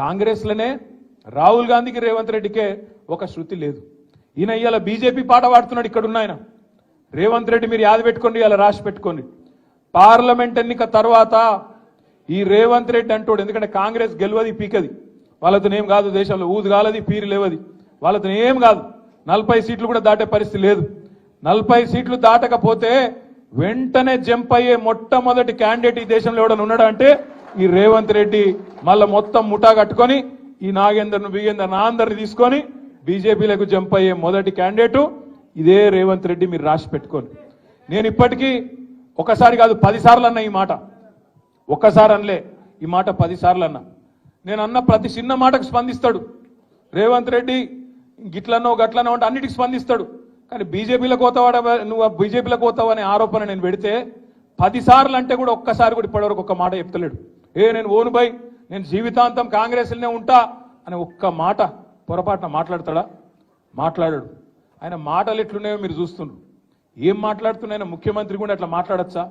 కాంగ్రెస్లోనే రాహుల్ గాంధీకి రేవంత్ రెడ్డికే ఒక శృతి లేదు. ఈయన ఇవాళ బీజేపీ పాట పాడుతున్నాడు ఇక్కడ ఉన్నాయన రేవంత్ రెడ్డి మీరు యాద పెట్టుకోండి ఇలా రాసి పెట్టుకోండి. పార్లమెంట్ ఎన్నిక తర్వాత ఈ రేవంత్ రెడ్డి అంటాడు ఎందుకంటే కాంగ్రెస్ గెలవది పీకది. వాళ్ళతో ఏం కాదు దేశంలో ఊదు కాలది పీరు లేవది. వాళ్ళతో ఏం కాదు నలభై సీట్లు కూడా దాటే పరిస్థితి లేదు. నలభై సీట్లు దాటకపోతే వెంటనే జంప్ అయ్యే మొట్టమొదటి క్యాండిడేట్ ఈ దేశంలో ఎవడన్నా ఉన్నాడా అంటే ఈ రేవంత్ రెడ్డి మళ్ళా మొత్తం ముఠా కట్టుకొని ఈ నాగేందర్ను బిగేందర్ను అందరిని తీసుకొని బీజేపీలకు జంప్ అయ్యే మొదటి క్యాండిడేటు ఇదే రేవంత్ రెడ్డి మీరు రాసి పెట్టుకోండి. నేను ఇప్పటికీ ఒకసారి కాదు పదిసార్లు అన్నా అన్న ఈ మాట. ఒక్కసారి అనలే ఈ మాట పదిసార్లు అన్నా. నేను అన్న ప్రతి చిన్న మాటకు స్పందిస్తాడు. రేవంత్ రెడ్డి గిట్లనో గట్లనో అంటే అన్నిటికి స్పందిస్తాడు. కానీ బీజేపీలో కోతావాడ నువ్వు బీజేపీలో కోతావు అనే ఆరోపణ నేను పెడితే పదిసార్లు అంటే కూడా ఒక్కసారి కూడా ఇప్పటివరకు ఒక మాట చెప్తలేడు. ఏ నేను ఓను బై నేను జీవితాంతం కాంగ్రెస్లోనే ఉంటా అని ఒక్క మాట పొరపాటున మాట్లాడతాడా? మాట్లాడాడు. ఆయన మాటలు ఎట్లున్నాయో మీరు చూస్తున్నారు ఏం మాట్లాడుతున్నాయో ముఖ్యమంత్రి కూడా అట్లా మాట్లాడచ్చా?